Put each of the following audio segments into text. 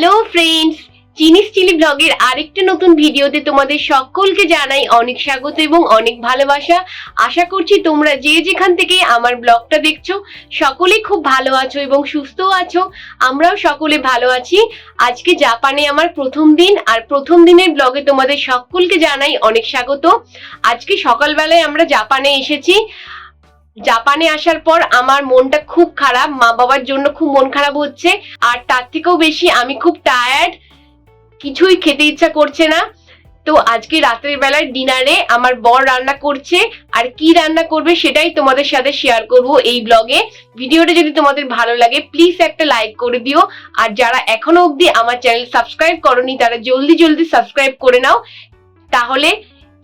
Hello friends চিনিস chilli ব্লগের আরেকটা নতুন ভিডিওতে তোমাদের সকলকে জানাই অনেক স্বাগত এবং অনেক ভালোবাসা। আশা করছি তোমরা যে যেখান থেকে আমার ব্লগটা দেখছ সকলেই খুব ভালো আছো এবং সুস্থও আছো। আমরাও সকলে ভালো আছি। আজকে জাপানে আমার প্রথম দিন, আর প্রথম দিনের ব্লগে তোমাদের সকলকে জানাই অনেক স্বাগত। আজকে সকালবেলায় আমরা জাপানে এসেছি। জাপানে আসার পর আমার মনটা খুব খারাপ, মা বাবার জন্য খুব মন খারাপ হচ্ছে, আর তার থেকেও বেশি আমি খুব টায়ার্ড কিছুই খেতে ইচ্ছা করছে না। তো আজকে রাতের বেলায় ডিনারে আমার বর রান্না করছে, আর কি রান্না করবে সেটাই তোমাদের সাথে শেয়ার করব এই ব্লগে ভিডিওটা যদি তোমাদের ভালো লাগে প্লিজ একটা লাইক করে দিও। আর যারা এখনও অবধি আমার চ্যানেল সাবস্ক্রাইব করনি, তারা জলদি জলদি সাবস্ক্রাইব করে নাও। তাহলে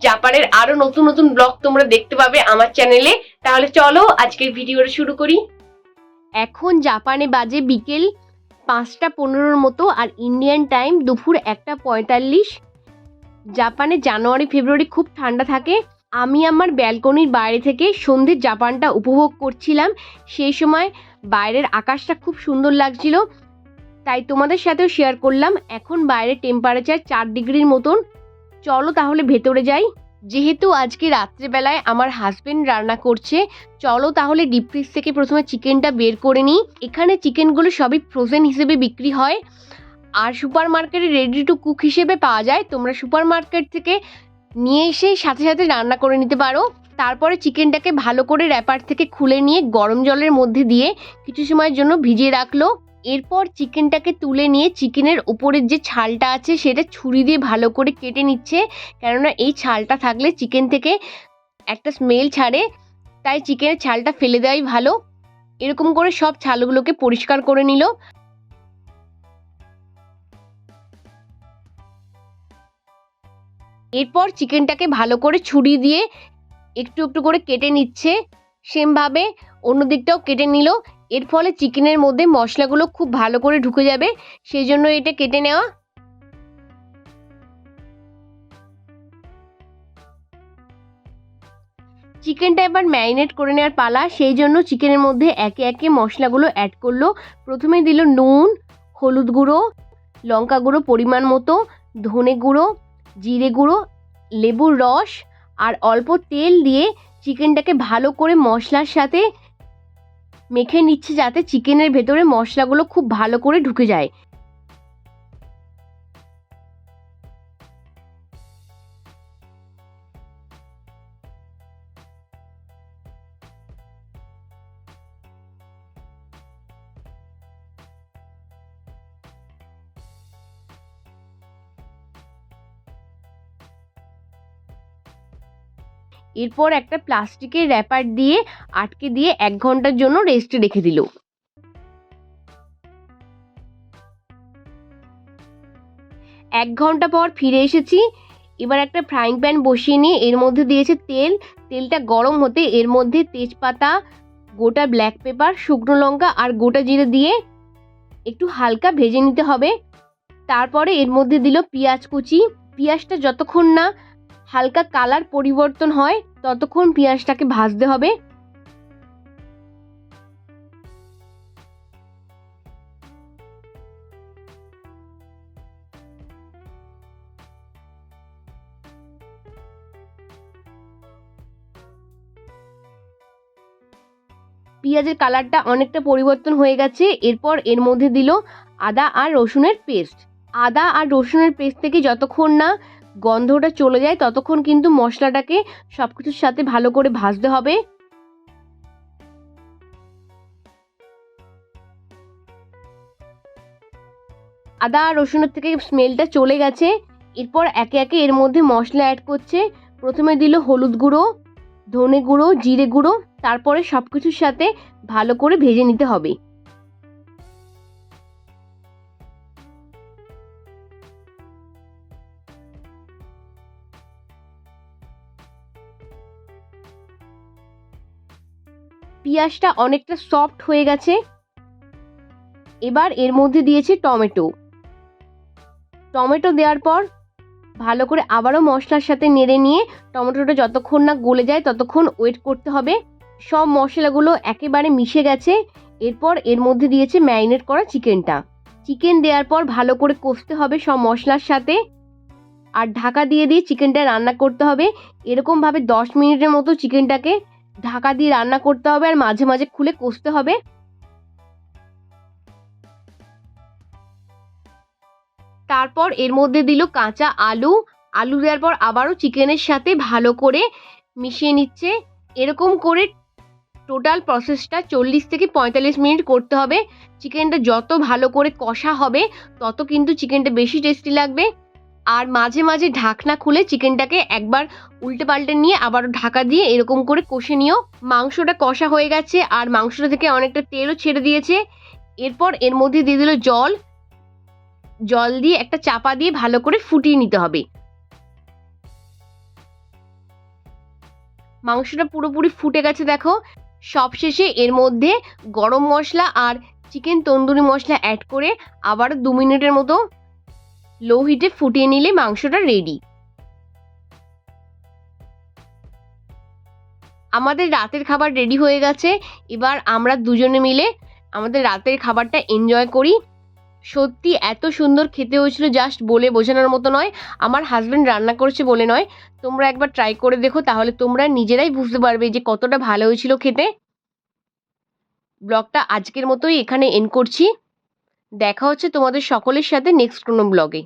জাপানের আরও নতুন নতুন ব্লগ তোমরা দেখতে পাবে আমার চ্যানেলে। তাহলে চলো আজকের ভিডিওটা শুরু করি। এখন জাপানে বাজে বিকেল পাঁচটা পনেরোর মতো আর ইন্ডিয়ান টাইম দুপুর একটা পঁয়তাল্লিশ। জাপানে জানুয়ারি, ফেব্রুয়ারি খুব ঠান্ডা থাকে। আমি আমার ব্যালকনির বাইরে থেকে সন্ধ্যের জাপানটা উপভোগ করছিলাম। সেই সময় বাইরের আকাশটা খুব সুন্দর লাগছিল। তাই তোমাদের সাথেও শেয়ার করলাম। এখন বাইরের টেম্পারেচার চার ডিগ্রির মতন। চলো তাহলে ভেতরে যাই। যেহেতু আজকে রাত্রেবেলায় আমার হাজবেন্ড রান্না করছে, চলো তাহলে ডিপ ফ্রিজ থেকে প্রথমে চিকেনটা বের করে নিই। এখানে চিকেনগুলো সবই ফ্রোজেন হিসেবে বিক্রি হয়। আর সুপার মার্কেটে রেডি টু কুক হিসেবে পাওয়া যায়। তোমরা সুপার মার্কেট থেকে নিয়ে এসে সাথে সাথে রান্না করে নিতে পারো। তারপরে চিকেনটাকে ভালো করে র্যাপার থেকে খুলে নিয়ে গরম জলের মধ্যে দিয়ে কিছু সময়ের জন্য ভিজিয়ে রাখল। এরপর চিকেনটাকে তুলে নিয়ে চিকেনের উপরের যে ছালটা আছে সেটা ছুরি দিয়ে ভালো করে কেটে নিচ্ছে। কেননা এই ছালটা থাকলে চিকেন থেকে একটা স্মেল ছাড়ে, তাই চিকেনের ছালটা ফেলে দেওয়াই ভালো। এরকম করে সব ছালগুলোকে পরিষ্কার করে নিল। এরপর চিকেনটাকে ভালো করে ছুরি দিয়ে একটু একটু করে কেটে নিচ্ছে। সেমভাবে অন্য দিকটাও কেটে নিল। এর ফলে চিকেনের মধ্যে মশলাগুলো খুব ভালো করে ঢুকে যাবে সেই জন্য এটা কেটে নেওয়া। চিকেনটা এবার ম্যারিনেট করে নেওয়ার পালা সেই জন্য চিকেনের মধ্যে একে একে মশলাগুলো অ্যাড করল। প্রথমে দিল নুন, হলুদ গুঁড়ো, লঙ্কা গুঁড়ো পরিমাণ মতো, ধনে গুঁড়ো, জিরে গুঁড়ো, লেবুর রস, আর অল্প তেল দিয়ে চিকেনটাকে ভালো করে মশলার সাথে মেখে নিচ্ছি যাতে চিকেনের ভেতরে মশলাগুলো খুব ভালো করে ঢুকে যায়। এরপর একটা প্লাস্টিকের র্যাপার দিয়ে আটকে দিয়ে এক ঘণ্টার জন্য রেস্টে রেখে দিল। এক ঘণ্টা পর ফিরে এসেছি। এবার একটা ফ্রাইং প্যান বসিয়ে নিয়ে এর মধ্যে দিয়েছে তেল। তেলটা গরম হতে এর মধ্যে তেজপাতা, গোটা ব্ল্যাক পেপার শুকনো লঙ্কা আর গোটা জিরে দিয়ে একটু হালকা ভেজে নিতে হবে। তারপরে এর মধ্যে দিল পেঁয়াজ কুচি। পেঁয়াজটা যতক্ষণ না হালকা কালার পরিবর্তন হয়, ততক্ষণ পেঁয়াজটাকে ভাজতে হবে। পেঁয়াজের কালারটা অনেকটা পরিবর্তন হয়ে গেছে, এরপর এর মধ্যে দিল আদা আর রসুনের পেস্ট। আদা আর রসুনের পেস্ট থেকে যতক্ষণ না গন্ধটা চলে যায়, ততক্ষণ কিন্তু মশলাটাকে সব কিছুর সাথে ভালো করে ভাজতে হবে। আদা আর রসুনের থেকে স্মেলটা চলে গেছে। এরপর একে একে এর মধ্যে মশলা অ্যাড করছে। প্রথমে দিল হলুদ গুঁড়ো, ধনে গুঁড়ো, জিরে গুঁড়ো, তারপরে সব কিছুর সাথে ভালো করে ভেজে নিতে হবে। পেঁয়াজটা অনেকটা সফট হয়ে গেছে। এবার এর মধ্যে দিয়েছে টমেটো। টমেটো দেওয়ার পর ভালো করে আবারও মশলার সাথে নেড়ে নিয়ে টমেটোটা যতক্ষণ না গলে যায় ততক্ষণ ওয়েট করতে হবে। সব মশলাগুলো একেবারে মিশে গেছে। এরপর এর মধ্যে দিয়েছে ম্যারিনেট করা চিকেনটা চিকেন দেওয়ার পর ভালো করে কষতে হবে সব মশলার সাথে। আর ঢাকা দিয়ে দিয়ে চিকেনটা রান্না করতে হবে। এরকমভাবে দশ মিনিটের মতো চিকেনটাকে ঢাকা দিয়ে রান্না করতে হবে আর মাঝে মাঝে খুলে কষতে হবে। তারপর এর মধ্যে দিল কাঁচা আলু। আলু দেওয়ার পর আবারও চিকেনের সাথে ভালো করে মিশিয়ে নিচ্ছে। এরকম করে টোটাল প্রসেসটা চল্লিশ থেকে পঁয়তাল্লিশ মিনিট করতে হবে। চিকেনটা যত ভালো করে কষা হবে, তত কিন্তু চিকেনটা বেশি টেস্টি লাগবে। আর মাঝে মাঝে ঢাকনা খুলে চিকেনটাকে একবার উল্টে পাল্টে নিয়ে আবারও ঢাকা দিয়ে এরকম করে কষে নিও। মাংসটা কষা হয়ে গেছে আর মাংসটা থেকে অনেকটা তেলও ছেড়ে দিয়েছে। এরপর এর মধ্যে দিয়ে দিল জল। জল দিয়ে একটা চাপা দিয়ে ভালো করে ফুটিয়ে নিতে হবে। মাংসটা পুরোপুরি ফুটে গেছে দেখো। সবশেষে এর মধ্যে গরম মশলা আর চিকেন তন্দুরি মশলা অ্যাড করে আবার দু মিনিটের মতো লো হিটে ফুটিয়ে নিলে মাংসটা রেডি আমাদের রাতের খাবার রেডি হয়ে গেছে। এবার আমরা দুজনে মিলে আমাদের রাতের খাবারটা এনজয় করি। সত্যি এত সুন্দর খেতে হয়েছিল জাস্ট বলে বোঝানোর মতো নয়। আমার হাজব্যান্ড রান্না করেছে বলে নয়। তোমরা একবার ট্রাই করে দেখো, তাহলে তোমরা নিজেরাই বুঝতে পারবে যে কতটা ভালো হয়েছিল খেতে। ব্লগটা আজকের মতোই এখানে এন্ড করছি। দেখা হচ্ছে তোমাদের সকলের সাথে নেক্সট কোনো ব্লগে